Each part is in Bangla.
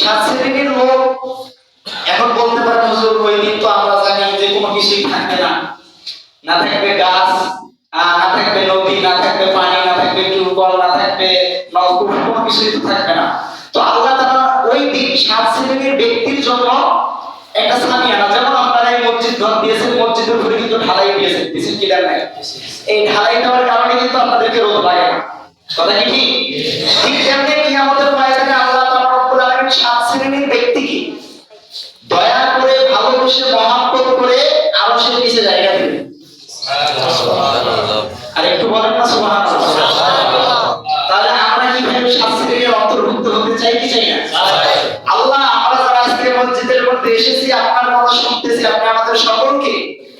সাত শ্রেণির লোক, এখন বলতে পারেন হুজুর ওই দিন তো আমরা জানি যে কোনো কিছুই থাকবে না। না থাকবে গাছ না থাকবে নদী, না থাকবে পানি, না থাকবে টিউবওয়েল না থাকবে নলকূপ, কোনো কিছুই তো থাকবে না। তো আল্লাহ তাআলা ওই দিন সাত শ্রেণির ব্যক্তির জন্য একটা সামিয়ানা যেমন আপনারা এই মসজিদ ঘর দিয়েছেন, মসজিদের উপরে কিন্তু ঢালাই দিয়েছেন দিয়েছেন কি দেন নাই? এই ঢালাই দেওয়ার কারণে কিন্তু আপনাদেরকে রোদ লাগে না। কথা কি ঠিক? তেমনি কিয়ামতের ময়দানে নিচে জায়গা দিবেন আর একটু বলেন না তাহলে আমরা কি ভেবে সাত শ্রেণির অন্তর্ভুক্ত হতে চাই কি চাই না? আল্লাহ আমরা যারা আজকে মসজিদের মধ্যে এসেছি আপনার কথা শুনতেছি আপনি আমাদের সকলকে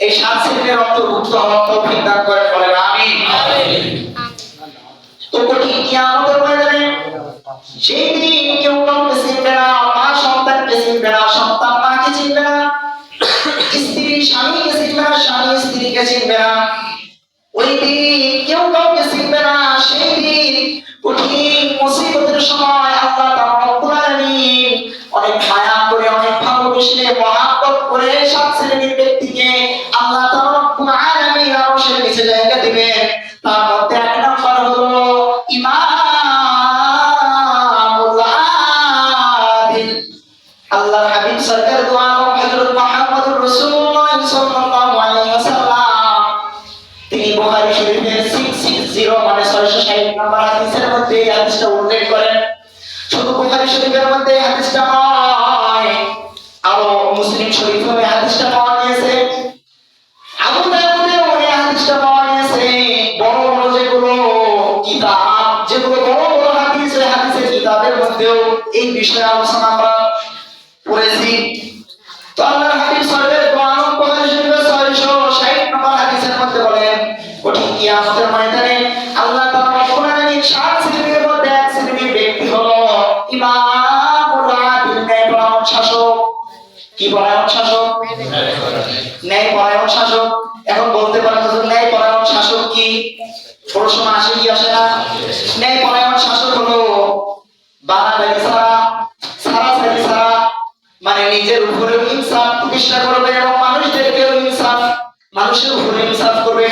এই সাত শ্রেণির অন্তর্ভুক্ত হওয়ার তৌফিক দান করেন বলেন আমিন। তো কঠিন ময়দানে যেই দিন কেউ কাউকে চিনবে না মা সন্তানকে চিনবে না স্ত্রীকে চিনবে না। ওই দিন কেউ কাউকে চিনবে না, সেই দিন কঠিন মুসিবতের সময় আল্লাহ অনেক মায়া করে, অনেক ভালোবেসে, মহাব্বত করে সাত শ্রেণির ব্যক্তিকে আল্লাহ রব্বুল আলামিন আরশের নিচে জায়গা দিবেন। তার মধ্যে 660 মানে 660 নম্বর হাদিসের মধ্যে এই হাদিসটা উল্লেখ করেন। শুধু বুখারী শরীফের মধ্যে এই হাদিসটা নয় আরও মুসলিম শরীফেও এই হাদিসটা পাওয়া গিয়েছে। আবু দাউদেও এই হাদিসটা পাওয়া গিয়েছে। বড় বড় যেগুলো কিতাব, যেগুলো বড় বড় হাদিস ওই হাদিসের কিতাবের মধ্যেও এই বিষয়ে আলোচনা আমরা পড়েছি তো আল্লাহর কি? সময় আসে কি আসে না? ন্যায়পরায়ণ শাসক হলো বাড়াবাড়ি ছাড়া ছাড়াছাড়ি ছাড়া মানে নিজের উপরে ইনসাফ প্রতিষ্ঠা করবে এবং মানুষদেরকেও ইনসাফ, মানুষের উপরে ইনসাফ করবে।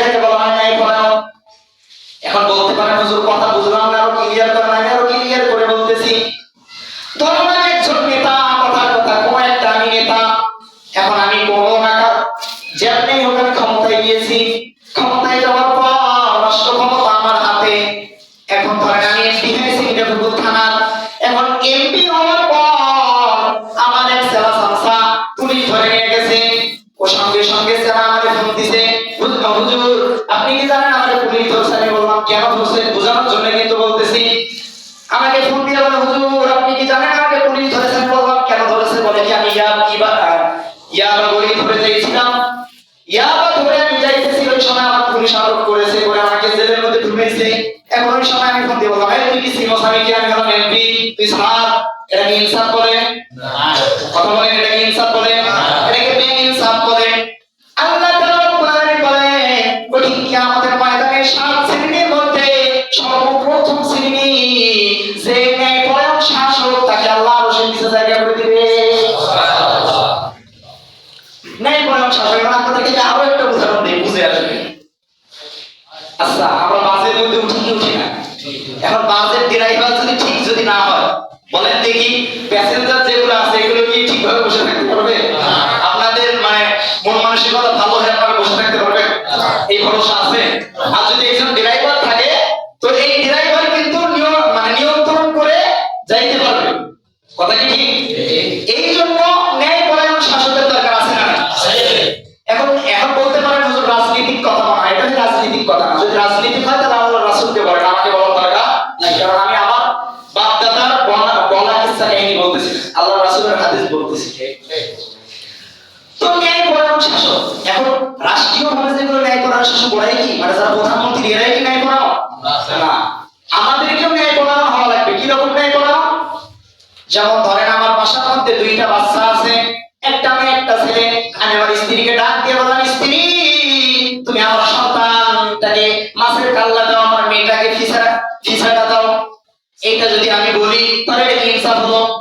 pensar বলেন দেখি প্যাসেঞ্জার যেগুলো আছে, এগুলো কি ঠিকভাবে বসে থাকতে পারবে? আপনাদের মানে মন মানসিকতা ভালো হয়ে আপনারা বসে থাকতে পারবে এই ভরসা আছে? আর যদি রাসুলের হাদিস বলতেছি। তো ন্যায় পরায়ণ শাসক। এখন রাষ্ট্রীয় যেগুলো ন্যায় পরায়ণ শাসক ওরাই কি? মানে যারা প্রধানমন্ত্রী, এরাই কি ন্যায় পরায়ণ? না। আমাদেরকেও ন্যায় পরায়ণ হওয়া লাগবে। কি রকম ন্যায় পরায়ণ? যেমন ধরেন আমার বাসার মধ্যে দুইটা বাচ্চা আছে। একটা মেয়ে, একটা ছেলে। আমি আমার স্ত্রীকে ডাক দিয়ে বললাম, স্ত্রী, তুমি আমার সন্তানটাকে মাছের কাল্লা দাও, আমার মেয়েটাকে ফিসারা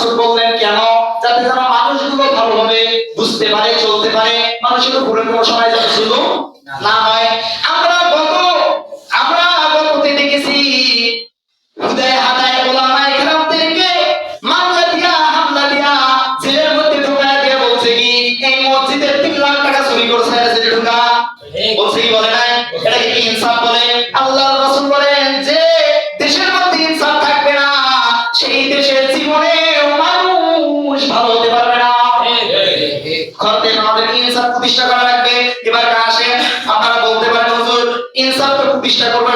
রাসূল বললেন, কেন? যাতে যেন মানুষগুলো ভালোভাবে বুঝতে পারে, চলতে পারে, মানুষের উপরে কোনো সময় শুধু না হয়। আমরা প্রতিষ্ঠা করবে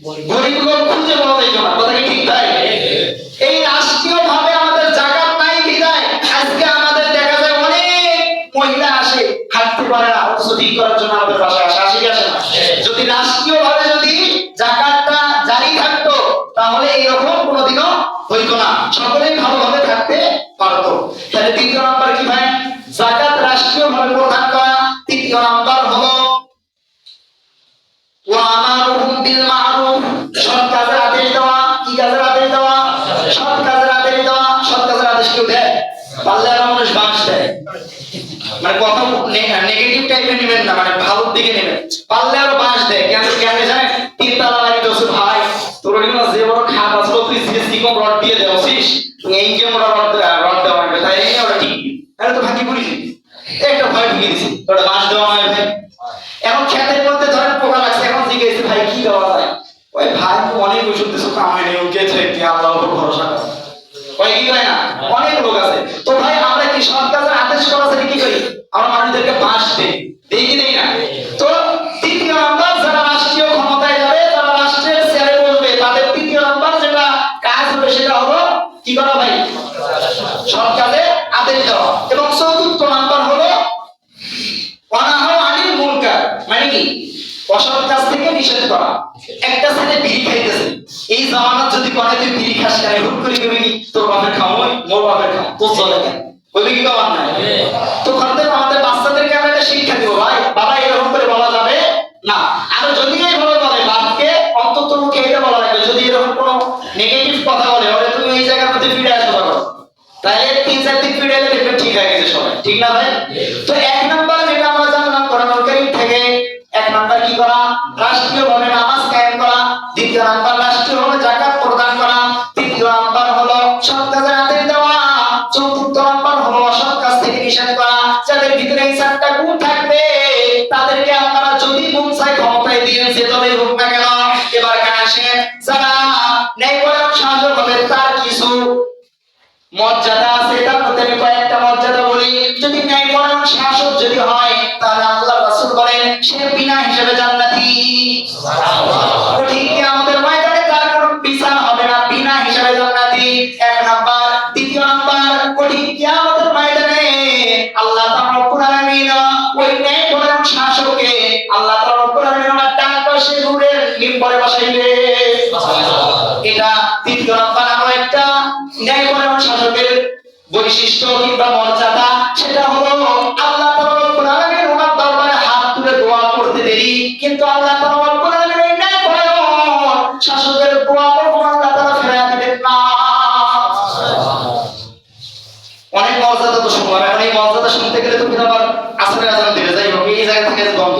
গরিব খুঁজে পাওয়া যায় না, কথা কি ঠিক তাই? এই রাষ্ট্রীয় ভাবে আমাদের জাকাত নাই বিদায় আজকে আমাদের দেখা যায় অনেক মহিলা আসে হাঁটতে পারে না ঠিক করার জন্য আমাদের বাসায় আসে আসে আসে না? যদি রাষ্ট্রীয় ভাবে যদি জাকাতটা জারি থাকতো, তাহলে এইরকম কোনোদিনও হইতো না। সকলেই ভালোভাবে থাকতে পারতো। তাহলে তিন নম্বর মানে কথা নেগেটিভ টাইপে হ্যাঁ, নেবেন না মানে ভালোর দিকে নেবেন। পারলে আরও বাস দেয় কেন কেন যায় তিন তালা বাড়ি দোষ ভাই, তোর যে বড় খাট আসলো তুই যে কম রড দিয়ে দেওয়া এই যে মোটা মোর বাপের খাও তোর চলে কেন? কি কমান তো আমাদের বাচ্চাদেরকে আমরা একটা শিক্ষা দিব ভাই। বাবা এরকম করে বলা যাবে না। আর যদি এইভাবে বলে বাপকে অন্তত মুখে এটা বলা লাগবে যদি এরকম কোনো নেগেটিভ কথা বলে ওরে তুমি এই জায়গার মধ্যে ফিরে আসতে পারো তাহলে তিন চার দিন ফিরে এলে দেখবেন ঠিক হয়ে গেছে সবাই। ঠিক না ভাই? তো এক নাম্বার যেটা আমরা জানলাম কোরআন থেকে এক নাম্বার কি করা? রাষ্ট্রীয় ভাবে নামাজ ভিতরে চারটা গুণ থাকবে, তাদেরকে আপনারা যদি চাই ক্ষমতায় দিয়ে যে দলেই হোক না কেন? এবার আসেন। যারা ন্যায় পরায়ণ শাসক হবে তার কিছু মর্যাদা আছে। তার মধ্যে আমি কয়েকটা মর্যাদা বলি। যদি ন্যায় ন্যায়পরায়ণ শাসক যদি হয়, তাহলে আল্লাহ রাসূল বলেন, সে বিনা হিসেবে জান্নাতি। ঠিক বৈশিষ্ট্য কিংবা মর্যাদা, সেটা হলো আল্লাহ তাআলা রব্বুল ওনার দরবারে হাত তুলে দোয়া করতে দেরি, কিন্তু আল্লাহ তাআলা রব্বুল আলামিন এই শাসকের দোয়া কখনো আল্লাহ তাআলা ফেরায় দিবেন না। অনেক মর্যাদা তো শুনলাম, এখন এই মর্যাদা শুনতে গেলে তো আবার আসরে আজান দিবে যাই হোক এই জায়গা থেকে দ্বন্দ্ব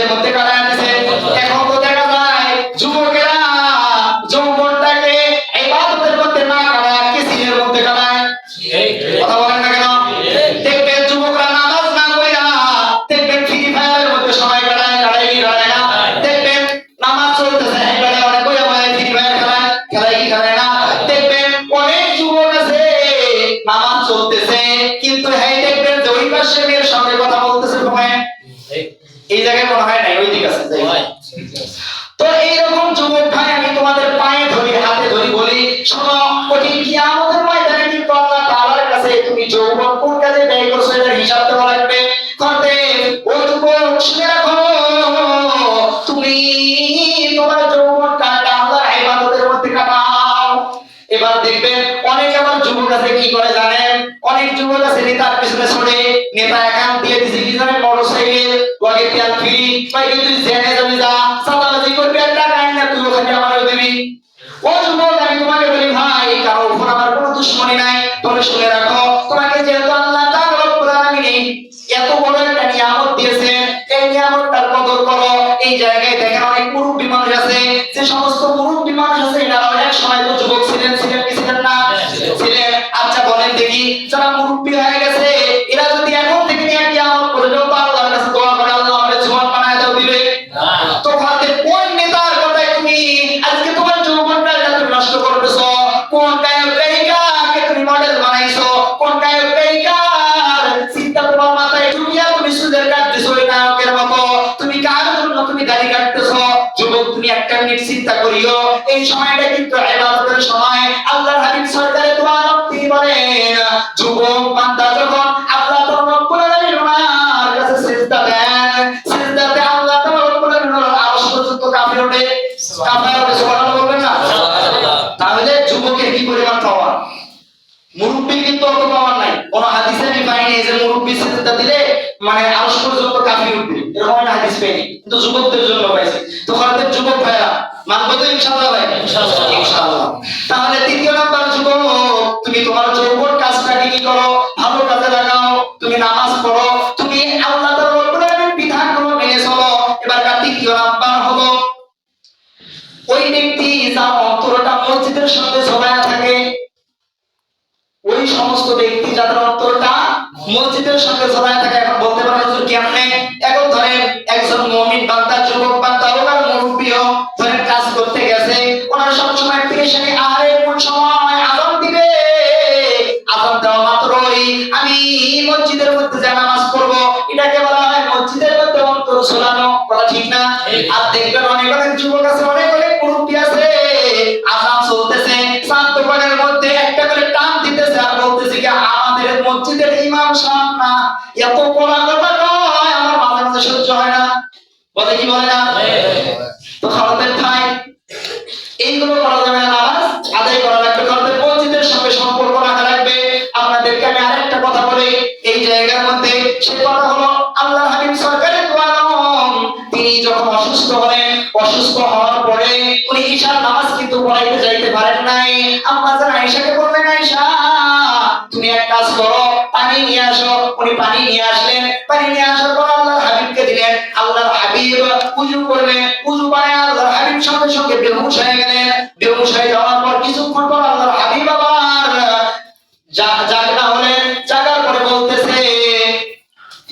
কিসের মধ্যে কাটায় দিছে এখন তো দেখা যায় যুবকেরা যৌবনটাকে ইবাদতের মধ্যে না কাটায় কিসের মধ্যে কাটায়। কথা বলেন না কেন? দেখবেন যুবকরা নামাজ না কইরা দেখবেন ফ্রি ফায়ারের মধ্যে সময় কাটায় কাটায় কাটায় না? দেখবেন নামাজ চলতেছে খেলায় খেলায় কি খেলায় অনেক যুবক আছে, নামাজ চলতেছে, কিন্তু হ্যাঁ দেখবেন যে ওই পাশে মেয়ের সঙ্গে কথা বলতেছে এই জায়গায় মনে দেখেন অনেক মুরব্বী মানুষ আছে। যে সমস্ত মুরব্বী মানুষ আছে এনারা অনেক সময় তো যুবক ছিলেন ছিলেন কি ছিলেন না? ছিলেন। আচ্ছা বলেন দেখি যারা মুরব্বী হয়ে গেছে মুরব্বী কিন্তু অত পাওয়ার নাই। কোন হাদিসে আমি পাইনি যে মুরব্বী সিজদা দিলে মানে আরশ পর্যন্ত উঠবে। এরকম হাদিস পাইনি। কিন্তু যুবকদের জন্য পাইছি। তো খরচের যুবক ভাইরা মানবো তো ইনশাআল্লাহ ভাই? ইনশাআল্লাহ। তাহলে তৃতীয় নাম্বার যুবক তুমি তোমার যৌবন কাজটাকে কি করো? ভালো কাজে লাগাও। তুমি নামাজ পড়ো। তুমি আল্লাহ তাআলার বিধানগুলো মেনে চলো। এবার তৃতীয় নাম্বার হলো ওই ব্যক্তি যার অন্তরটা মসজিদের সঙ্গে থাকে ওই সমস্ত ব্যক্তি যাদের অন্তরটা মসজিদের সঙ্গে জড়ায় থাকে এখন বলতে পারেন হুজুর কেমনে? এখন ধরেন একজন মুমিন বান্দা যুবক বান্দা হোক আর মুরব্বী হোক ধরেন কাজ করতে গেছে ওনার সব সময় পেরেশানি আরে কোন সময় আজান দিবে? আজান দেওয়া মাত্রই আমি মসজিদের মধ্যে যে নামাজ পড়ব এটাকে বলা হয় মসজিদের মধ্যে অন্তর ঝোলানো কথা ঠিক না? আর দেখবেন অনেক অনেক যুবক আছে মসজিদের না এত কথা কয়, আমার সহ্য হয় না। বলে কি বলে না? তো ভাই এইগুলো করা যাবে না আদায় করা লাগবে। সঙ্গে সম্পর্ক রাখা লাগবে। আপনাদেরকে আমি আরেকটা কথা বলি। এই জায়গার মধ্যে সে কথা হলো আল্লাহ সরকারের তিনি যখন অসুস্থ হলেন, অসুস্থ হওয়ার পরে উনি ঈশার নামাজ কিন্তু পড়াইতে যাইতে পারেন নাই। আম্মা জান আয়েশাকে বললেন, আয়েশা, তুমি এক কাজ করো পানি নিয়ে আসো, উনি পানি নিয়ে আসলেন। পানি নিয়ে আসার পর আল্লাহর হাবিবকে দিলেন। আল্লাহর হাবিব উজু করলেন। উজু পায় আল্লাহর হাবিব সঙ্গে সঙ্গে বেহুশ হয়ে গেলেন। বেহুশ হয়ে যাওয়ার পর কিছুক্ষণ পর আল্লাহর হাবিব আবার জাগনা হলেন। জাগার পরে বলতেছে,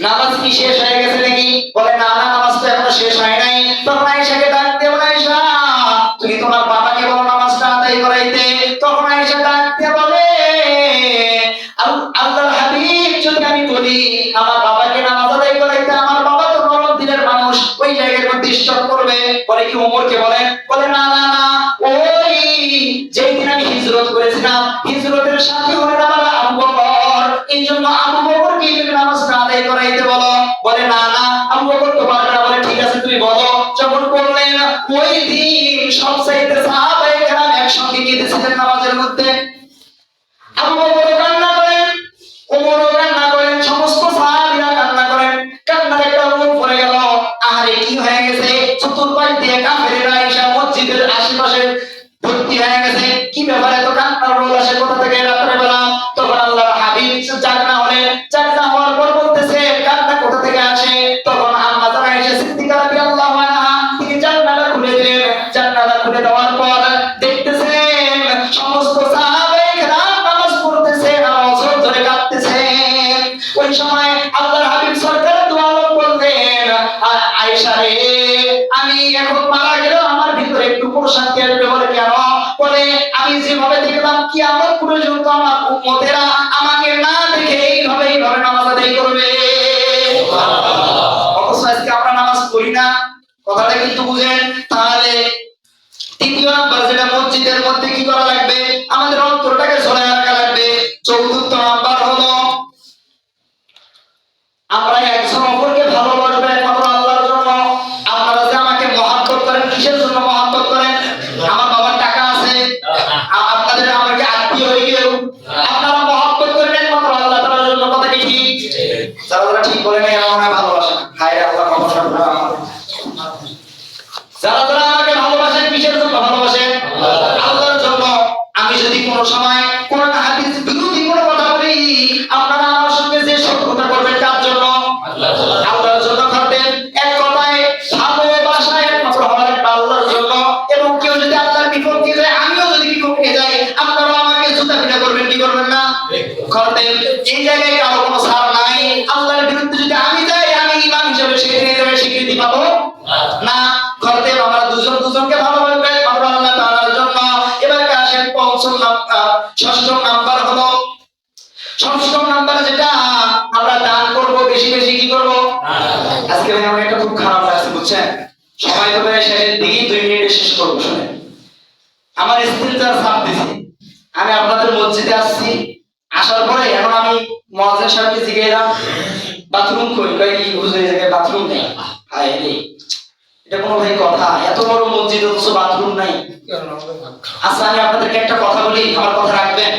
নামাজ কি শেষ হয়ে গেছে নাকি? বলে, না বলে কি ওমরকে বলেন বলে, না না না, ওই যেই দিন আমি হিজরত করেছিলাম, হিজরতের সাথে হলেন আমার আবু বকর। এই জন্য আবু বকরকে তুমি নামাজটা আদায় করাইতে বলো, বলে, না না, আবু বকর তো পারবে না বলে, ঠিক আছে, তুমি বলো। যখন বললেন, ওই দিন সব চাইতে সাহাবায়ে কেরাম একসঙ্গে কেঁদেছিলেন নামাজের মধ্যে? আবু বকর আমি এখন মারা গেলেও আমার ভিতরে একটু প্রশান্তি আসবে বলে কেন? বলে আমি যেভাবে দেখলাম কি আমার পর্যন্ত আমার উম্মতেরা আমাকে না দেখে এইভাবে এইভাবে নামাজ আদায় করবে। অথচ আজকে আমরা নামাজ পড়ি না। কথাটা কিন্তু বুঝেন। তাহলে তৃতীয় নাম্বার যেটা মসজিদের মধ্যে কি করা লাগবে? আমাদের অন্তরটাকে ঝোলায় রাখা লাগবে। চতুর্থ নাম্বার হলো আমরা আমি আপনাদের মসজিদে আসছি। আসার পরে এখন আমি মহাজের সাহেবকে জিজ্ঞাসা বাথরুম কই কই কি হুজুর জায়গায় বাথরুম নেই? হায় রে। এটা কোনো ভাই কথা। এত বড় মসজিদ অথচ বাথরুম নাই। আচ্ছা আমি আপনাদেরকে একটা কথা বলি। আমার কথা রাখবেন?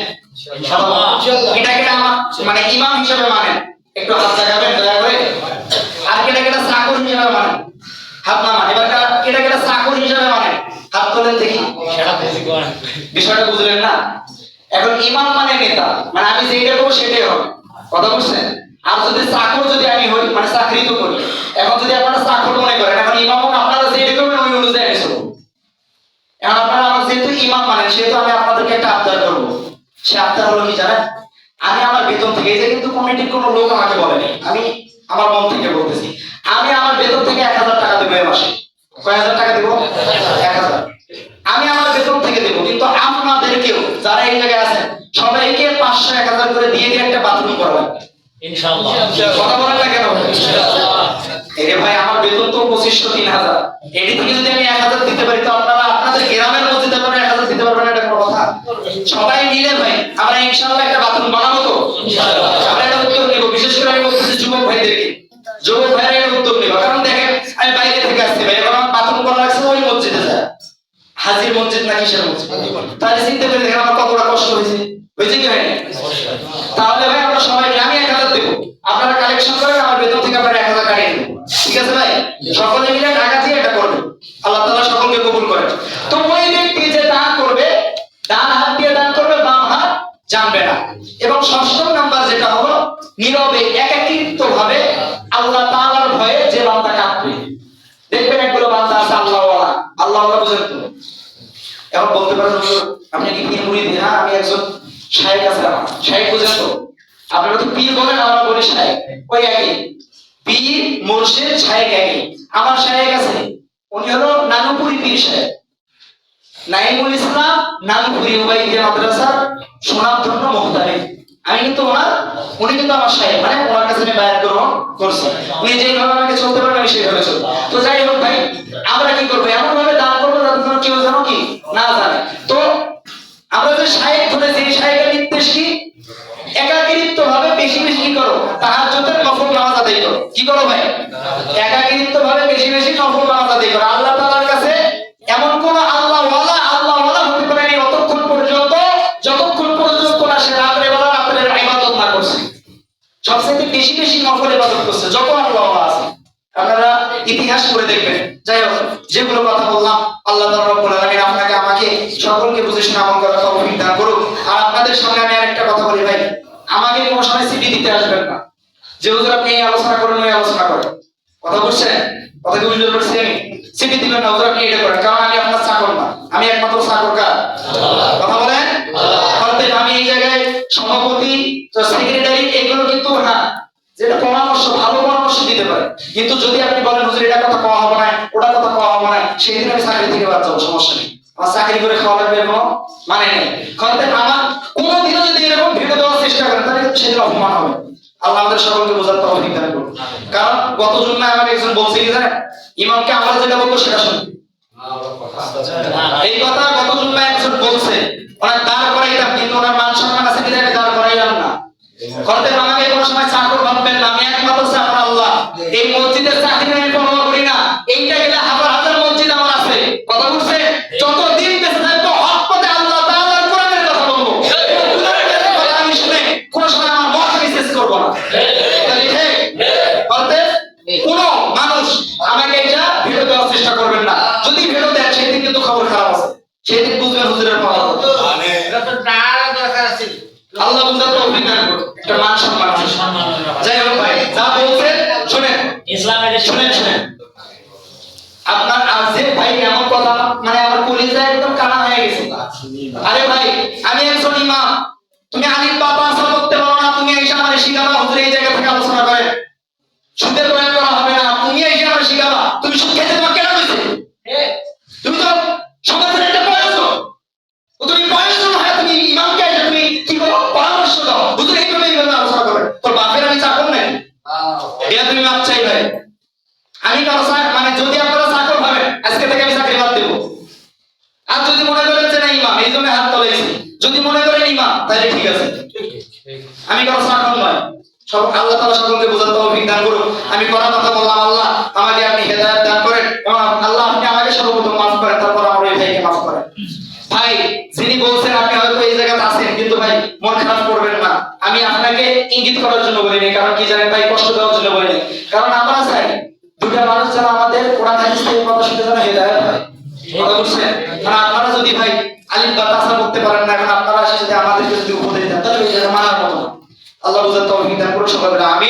এটাকে আমার মানে ইমাম হিসেবে মানেন। একটু হাত জাগাবেন দয়া করে। আর কেটা কেটা চাকর হিসেবে মানেন। হাত না মানে। এবার কেটা কেটা চাকর হিসেবে মানেন। হাত তোলেন দেখি। বিষয়টা বুঝলেন না? এখন ইমাম মানে নেতা। মানে আমি যেটা করব সেটাই হবে। কথা বুঝছেন? আর যদি চাকর যদি আমি হই মানে চাকরি তো করি। এখন যদি আপনারা চাকর মনে করেন, এখন ইমাম আপনারা যেটা করবেন, ওই অনুযায়ী আমি এখন আপনারা আমার যেহেতু ইমাম মানেন সেহেতু আমি আপনাদেরকে একটা আবদার করব। সে আবদার হলো কি জানেন? আমি আমার বেতন থেকে, এই যে কিন্তু কমিটির কোনো লোক আমাকে বলেনি। আমি আমার মন থেকে বলতেছি, আমি আমার বেতন থেকে এক হাজার টাকা দেবো এই মাসে। কয় হাজার টাকা দেবো? এক হাজার। আমি আমার বেতন থেকে দেবো কিন্তু আপনাদেরকেও যারা এই জায়গায় আছেন সবাইকে পাঁচশো এক হাজার করে দিয়ে দিয়ে একটা বাথরুম করা লাগবে কথা বলেন না কেন এরে ভাই আমার বেতন তো পঁচিশশো তিন হাজার। এটি থেকে যদি আমি এক হাজার দিতে পারি তো আপনারা আপনাদের গ্রামের মসজিদে আপনারা এক হাজার দিতে পারবেন এটা কোনো কথা। সবাই মিলে ভাই আমরা ইনশাআল্লাহ একটা বাথরুম বানাবো তো। আমরা এটা নেব। বিশেষ করে আমি বলতেছি যুবক ভাইদেরকে। যুবক ভাইরা এটা উদ্যোগ নেব। কারণ দেখেন আমি বাইরে থেকে আসছি ভাই এখন আমার বাথরুম করা লাগছে ওই মসজিদে যায় হাজির মসজিদ না কিসের মসজিদ? তাহলে চিনতে পেরে দেখেন আমার কতটা কষ্ট হয়েছে। হয়েছে কি হয়নি তাহলে ভাই আমরা সবাই আমি এক হাজার দেবো। আপনারা কালেকশন করেন, আমার বেতন থেকে আপনারা এক হাজার কাটিয়ে দেবো ঠিক আছে ভাই? সকলে মিলে টাকা দিয়ে এটা করবেন। আল্লাহ তালা সকলকে কবুল করেন। আপনি কি পীর মুরিদ হ্যাঁ আমি একজন শায়েখ আছে আমার। শায়েখ বুঝেন তো? আপনারা তো পীর বলেন, আমরা বলি শায়েখ ওই একই। পীর, মুর্শিদ শায়েখ একই। আমার শায়েখ আছে। উনি হলো নানুপুরি পীর শায়েখ নাইমুল ইসলাম নানুপুরি উবাইদিয়া মাদ্রাসার সুনামধন্য মুখতারি। আমি কিন্তু ওনার উনি কিন্তু আমার শায়েখ মানে ওনার কাছে আমি বায়াত গ্রহণ করছি। উনি যেভাবে আমাকে চলতে পারেন আমি সেইভাবে চলবো। তো যাই হোক ভাই, আমরা কি করব? এমন ভাবে দান করব যাতে কেউ যেন কি? না জানে। করো, তাহাজ্জুদের নফল নামাজ আদায় করো। কি করো ভাই? একাকিরিত্ব ভাবে বেশি বেশি নফল নামাজ আদায় করো। আল্লাহ তাআলার কাছে এমন কোন আল্লাহ ওয়ালা আল্লাহ ওয়ালা হতে পারে অতক্ষণ পর্যন্ত। যতক্ষণ পর্যন্ত না সে রাত্রে বেলা রাত্রের ইবাদত না করছে। সবচেয়ে বেশি বেশি নফল ইবাদত করছে। যত আল্লাহ আছে। আপনারা ইতিহাস করে দেখবেন। যাই হোক, যেগুলো কথা বললাম, আল্লাহ তাআলা দিতে আসবেন না। যে হুজুর আপনি এই আলোচনা করেন, ওই আলোচনা করেন। কথা বুঝছেন কথা কি বুঝতে পারছি আমি? সিটি দিবেন না হুজুর আপনি এটা করেন কারণ আমি আপনার চাকর না। আমি একমাত্র চাকর কার? কথা বলেন? অতএব আমি এই জায়গায় সভাপতি সেক্রেটারি এগুলো কিন্তু হ্যাঁ যেটা পরামর্শ, ভালো পরামর্শ দিতে পারে। কিন্তু যদি আপনি বলেন, হুজুর, এটা কথা কওয়া হবে না, ওটা কথা কওয়া হবে না সেই দিন আমি চাকরি থেকে বাদ যাব, সমস্যা নেই। আমার চাকরি করে খাওয়া লাগবে কোনো মানে নেই। হয়তো আমার কোনোদিনও এরকম দেওয়ার চেষ্টা করেন, তাহলে কিন্তু অপমান হবে। আল্লাহ আমাদের সকলকে বোঝার করুন। কারণ গত আমাকে একজন বলছে কি জানেন? ইমামকে আমরা যেটা বলব সেটা শুনবে। এই কথা গত জুম্মায় একজন বলছে। ওনার দাঁড় করাইলাম, কিন্তু ওনার মান সম্মান আছে কিনা আমি দাঁড় করাইলাম না। করতে আমাকে কোনো সময় চাকর ভাববেন না। আমি একমাত্র চাকর আল্লাহ। এই মসজিদের চাকরি আমি পরোয়া করি না। এইটা গেলে হাজার হাজার মসজিদ আমার আছে। কথা আমি কারও মানে যদি আপনারা ভাবেন, আজকে থেকে আমি চাকরি বাদ দেবো। আর যদি মনে করেন যে না, ইমাম, এই জন্য হাত যদি মনে করেন ইমাম, তাহলে ঠিক আছে। আমি কারও নয়। সব আল্লাহ তাআলা সকলকে বোঝার দান আমি কথা বললাম, আল্লাহ, আমাকে আপনি হেদায়েত দান করেন আল্লাহ আপনি আমাকে সর্বপ্রথম মাফ করেন, তারপর আমার ওই ভাইকে মাফ করেন। ভাই, যিনি বলছেন আপনি হয়তো এই জায়গাতে আছেন, কিন্তু ভাই, মন খারাপ করবেন না। আমি আপনাকে ইঙ্গিত করার জন্য বলিনি, কারণ কি জানেন ভাই? যেন হেদায়ত হয় কথা বুঝছেন আর আপনারা যদি ভাই আলিম বা তাসা করতে পারেন না, এখন আপনারা এসে যদি আমাদেরকে যদি উপদেশ দেন, তাহলে মানার মতো আল্লাহ বুঝার আমিন।